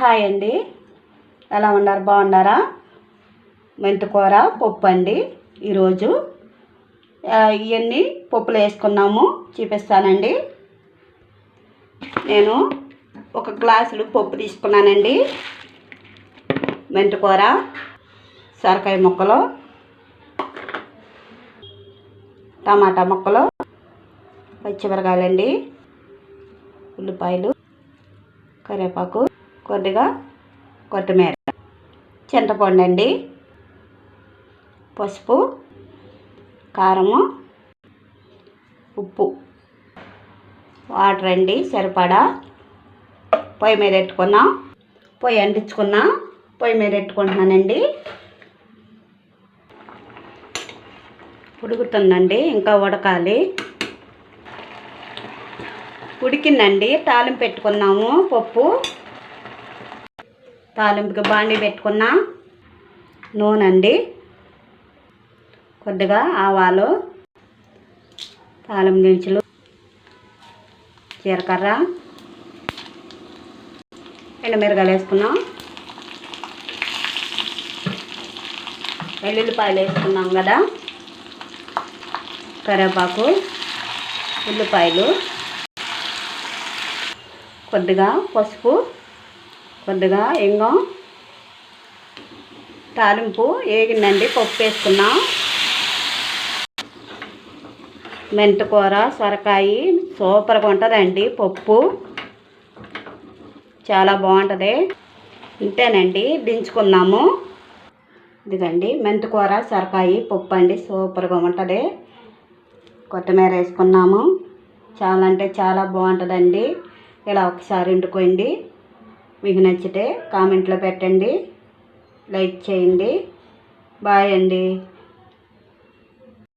Hi అండి. ఎలా ఉన్నారు? బాగున్నారా? మెంతికూర పప్పు అండి ఈరోజు ఇవన్నీ పప్పులు వేసుకున్నాము. చూపిస్తానండి. నేను ఒక గ్లాసులు పప్పు తీసుకున్నానండి. మెంతికూర సొరకాయ ముక్కలు టమాటా ముక్కలు పచ్చిమిరకాయలండి ఉల్లిపాయలు కరివేపాకు కొద్దిగా కొత్తిమీర. చింతపండు అండి పసుపు కారము ఉప్పు. వాటర్ అండి సరిపడా. పొయ్యి మీద పెట్టుకున్నాం పొయ్యి అంటించుకున్నాం పొయ్యి మీద పెట్టుకుంటున్నానండి ఉడుకుతుందండి ఇంకా ఉడకాలి. ఉడికిందండి తాలింపు పెట్టుకున్నాము పప్పు. తాలింపుకి బాండి పెట్టుకున్నా నూనె అండి కొద్దిగా ఆవాలు తాలింపు దినుసులు జీలకర్ర ఎండుమిరగాయలు వేసుకున్నాం. వెల్లుల్లిపాయలు వేసుకున్నాం కదా. కరివేపాకు ఉల్లిపాయలు కొద్దిగా పసుపు కొద్దిగా ఇంగం తాలింపు వేగిందండి పప్పు వేసుకున్నాం మెంతకూర సొరకాయ సూపర్గా ఉంటుందండి పప్పు. చాలా బాగుంటుంది. ఇంతేనండి దించుకున్నాము ఇదిగండి మెంతకూర సొరకాయ పప్పు అండి సూపర్గా ఉంటుంది. కొత్తిమీర వేసుకున్నాము చాలా అంటే చాలా బాగుంటుందండి. ఇలా ఒకసారి వండుకోండి. మీకు నచ్చితే కామెంట్లో పెట్టండి లైక్ చేయండి. బాయ్ అండి.